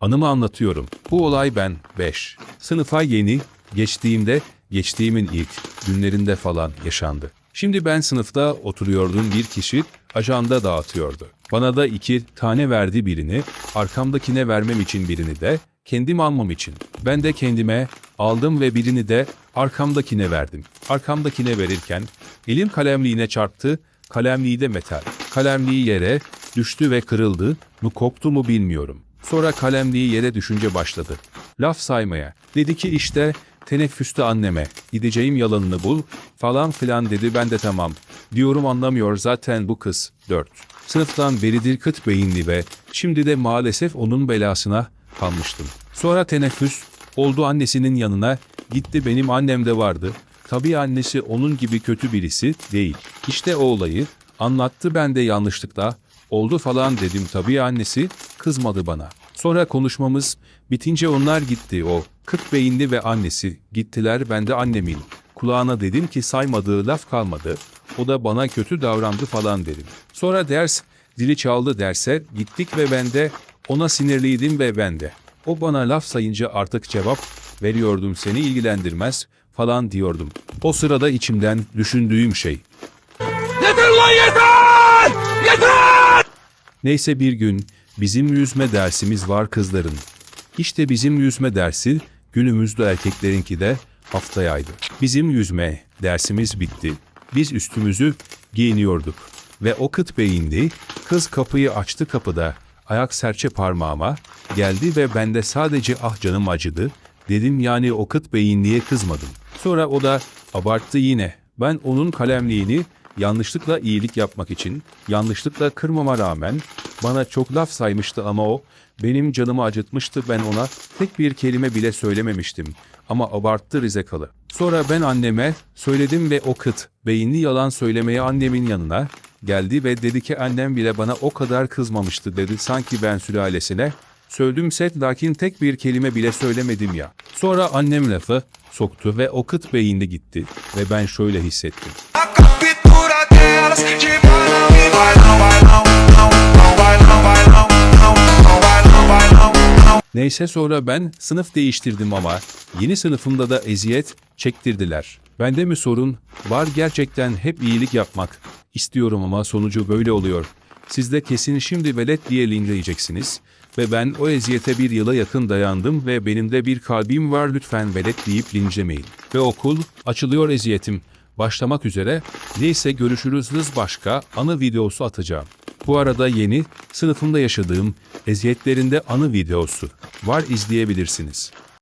Anımı anlatıyorum. Bu olay ben 5. Sınıfa yeni geçtiğimde geçtiğimin ilk günlerinde falan yaşandı. Şimdi ben sınıfta oturuyordum bir kişi ajanda dağıtıyordu. Bana da iki tane verdi birini, arkamdakine vermem için birini de kendim almam için. Ben de kendime aldım ve birini de arkamdakine verdim. Arkamdakine verirken elim kalemliğine çarptı, kalemliği de metal. Kalemliği yere düştü ve kırıldı mı koptu mu bilmiyorum. Sonra kalemliği yere düşünce başladı. Laf saymaya. Dedi ki işte teneffüste anneme gideceğim yalanını bul falan filan dedi ben de tamam. Diyorum anlamıyor zaten bu kız. 4. Sınıftan beridir kıt beyinli ve şimdi de maalesef onun belasına kalmıştım. Sonra teneffüs oldu annesinin yanına gitti benim annem de vardı. Tabii annesi onun gibi kötü birisi değil. İşte o olayı anlattı ben de yanlışlıkla oldu falan dedim tabii annesi kızmadı bana. Sonra konuşmamız bitince onlar gitti o kıt beyinli ve annesi gittiler ben de annemin kulağına dedim ki saymadığı laf kalmadı. O da bana kötü davrandı falan dedim. Sonra ders zili çaldı derse gittik ve ben de ona sinirliydim ve ben de. O bana laf sayınca artık cevap veriyordum seni ilgilendirmez falan diyordum. O sırada içimden düşündüğüm şey. Yeter lan! Yeter! Neyse bir gün bizim yüzme dersimiz var kızların. İşte bizim yüzme dersi günümüzde erkeklerinki de haftayaydı. Bizim yüzme dersimiz bitti. Biz üstümüzü giyiniyorduk. Ve o kıt beyindi, kız kapıyı açtı kapıda, ayak serçe parmağıma geldi ve ben de sadece ah canım acıdı, dedim yani o kıt beyinliğe kızmadım. Sonra o da abarttı yine. Ben onun kalemliğini yanlışlıkla iyilik yapmak için, yanlışlıkla kırmama rağmen bana çok laf saymıştı ama o benim canımı acıtmıştı ben ona tek bir kelime bile söylememiştim ama abarttı rizekalı. Sonra ben anneme söyledim ve o kıt beyinli yalan söylemeye annemin yanına geldi ve dedi ki annem bile bana o kadar kızmamıştı dedi sanki ben sülalesine Söyledim set lakin tek bir kelime bile söylemedim ya. Sonra annem lafı soktu ve o kıt beyinli gitti ve ben şöyle hissettim. Neyse sonra ben sınıf değiştirdim ama yeni sınıfımda da eziyet çektirdiler. Bende mi sorun? Var gerçekten hep iyilik yapmak. istiyorum ama sonucu böyle oluyor. Siz de kesin şimdi velet diye linçleyeceksiniz. Ve ben o eziyete bir yıla yakın dayandım ve benim de bir kalbim var lütfen velet deyip linçlemeyin. Ve okul açılıyor eziyetim. Başlamak üzere. Neyse görüşürüz hız başka anı videosu atacağım. Bu arada yeni sınıfımda yaşadığım eziyetlerinde anı videosu var izleyebilirsiniz.